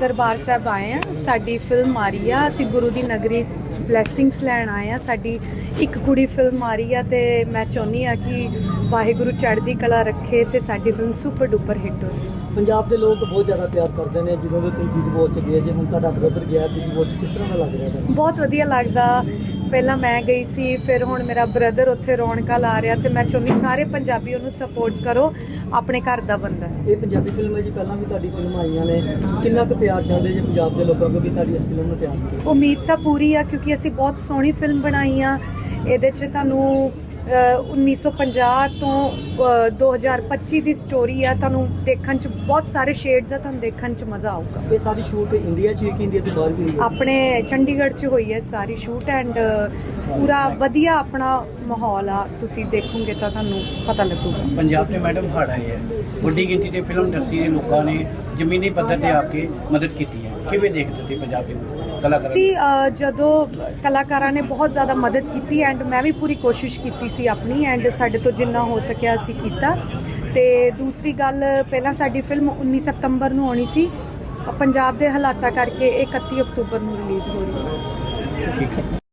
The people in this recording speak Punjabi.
ਦਰਬਾਰ ਸਾਹਿਬ ਆਏ ਆ। ਸਾਡੀ ਫਿਲਮ ਆ ਰਹੀ ਆ। ਅਸੀਂ ਗੁਰੂ ਦੀ ਨਗਰੀ ਚ ਬਲੇਸਿੰਗਸ ਲੈਣ ਆਏ ਆ। ਸਾਡੀ ਇੱਕ ਕੁੜੀ ਫਿਲਮ ਆ ਰਹੀ ਆ ਤੇ ਮੈਂ ਚਾਹੁੰਦੀ ਆ ਕਿ ਵਾਹਿਗੁਰੂ ਚੜ੍ਹਦੀ ਕਲਾ ਰੱਖੇ ਤੇ ਸਾਡੀ ਫਿਲਮ ਸੁਪਰ ਡੁਪਰ ਹਿੱਟ ਹੋ ਜਾਵੇ ਪੰਜਾਬ ਦੇ ਲੋਕ ਬਹੁਤ ਜ਼ਿਆਦਾ ਪਿਆਰ ਕਰਦੇ ਨੇ ਜਦੋਂ ਦੇ ਤੁਸੀਂ ਬਿਗ ਬੋਸ ਚ ਗਏ ਜੇ ਹੁਣ ਤੁਹਾਡਾ ਬ੍ਰਦਰ ਗਿਆ ਬਿਗ ਬੋਸ ਕਿਸ ਤਰ੍ਹਾਂ ਦਾ ਲੱਗ ਰਿਹਾ ਤੁਹਾਨੂੰ? ਬਹੁਤ ਵਧੀਆ ਲੱਗਦਾ। ਪਹਿਲਾਂ ਮੈਂ ਗਈ ਸੀ ਫਿਰ ਹੁਣ ਮੇਰਾ ਬ੍ਰਦਰ ਉੱਥੇ ਰੌਣਕਾਂ ਲਾ ਰਿਹਾ ਤੇ ਮੈਂ ਚਾਹੁੰਦੀ ਸਾਰੇ ਪੰਜਾਬੀ ਉਹਨੂੰ ਸਪੋਰਟ ਕਰੋ ਆਪਣੇ ਘਰ ਦਾ ਬੰਦਾ ਹੈ। ਇਹ ਪੰਜਾਬੀ ਫਿਲਮ ਹੈ ਜੀ ਪਹਿਲਾਂ ਵੀ ਤੁਹਾਡੀ ਫਿਲਮ ਆਈਆਂ ਨੇ। ਕਿੰਨਾ ਕੁ ਪਿਆਰ ਚਾਹੁੰਦੇ ਜੇ ਪੰਜਾਬ ਦੇ ਲੋਕਾਂ ਕਿਉਂਕਿ ਤੁਹਾਡੀ ਇਸ ਫਿਲਮ ਨੂੰ ਪਿਆਰ ਉਮੀਦ ਤਾਂ ਪੂਰੀ ਆ ਕਿਉਂਕਿ ਅਸੀਂ ਬਹੁਤ ਸੋਹਣੀ ਫਿਲਮ ਬਣਾਈ ਆ। ਇਹਦੇ 'ਚ ਤੁਹਾਨੂੰ 1950 ਤੋਂ ਅ, 2025 ਦੀ ਸਟੋਰੀ ਆ। ਤੁਹਾਨੂੰ ਦੇਖਣ 'ਚ ਬਹੁਤ ਸਾਰੇ ਸ਼ੇਡਸ ਆ ਤੁਹਾਨੂੰ ਦੇਖਣ 'ਚ ਮਜ਼ਾ ਆਊਗਾ। ਇਹ ਸਾਰੀ ਸ਼ੂਟ ਇੰਡੀਆ ਚ ਹੀ ਕਿ ਇੰਡੀਆ ਤੋਂ ਬਾਹਰ ਵੀ ਹੋਈ ਹੈ? ਆਪਣੇ ਚੰਡੀਗੜ੍ਹ 'ਚ ਹੋਈ ਹੈ ਸਾਰੀ ਸ਼ੂਟ ਐਂਡ ਪੂਰਾ ਵਧੀਆ ਆਪਣਾ ਮਾਹੌਲ ਆ। ਤੁਸੀਂ ਦੇਖੋਗੇ ਤਾਂ ਤੁਹਾਨੂੰ ਪਤਾ ਲੱਗੂਗਾ। ਪੰਜਾਬ ਦੇ ਮੈਡਮ ਹੜ ਹੈ ਵੱਡੀ ਗਿਣਤੀ ਤੇ ਫਿਲਮ ਇੰਡਸਟਰੀ ਦੇ ਲੋਕਾਂ ਨੇ ਜ਼ਮੀਨੀ ਪੱਧਰ ਤੇ ਆ ਕੇ ਮਦਦ ਕੀਤੀ ਹੈ। ਕਿਵੇਂ ਦੇਖਦੇ ਤੁਸੀਂ ਪੰਜਾਬ ਦੇ ਕਲਾਕਾਰਾਂ ਸੀ ਜਦੋਂ ਕਲਾਕਾਰਾਂ ਨੇ ਬਹੁਤ ਜ਼ਿਆਦਾ ਮਦਦ ਕੀਤੀ ਐਂਡ ਮੈਂ ਵੀ ਪੂਰੀ ਕੋਸ਼ਿਸ਼ ਕੀਤੀ ਸੀ ਆਪਣੀ ਐਂਡ ਸਾਡੇ ਤੋਂ ਜਿੰਨਾ ਹੋ ਸਕਿਆ ਅਸੀਂ ਕੀਤਾ। ਤੇ ਦੂਸਰੀ ਗੱਲ ਪਹਿਲਾਂ ਸਾਡੀ ਫਿਲਮ 19 ਸਤੰਬਰ ਨੂੰ ਆਉਣੀ ਸੀ। ਪੰਜਾਬ ਦੇ ਹਾਲਾਤਾਂ ਕਰਕੇ ਇਹ 31 ਅਕਤੂਬਰ ਨੂੰ ਰਿਲੀਜ਼ ਹੋ ਰਹੀ ਹੈ। ਠੀਕ ਹੈ।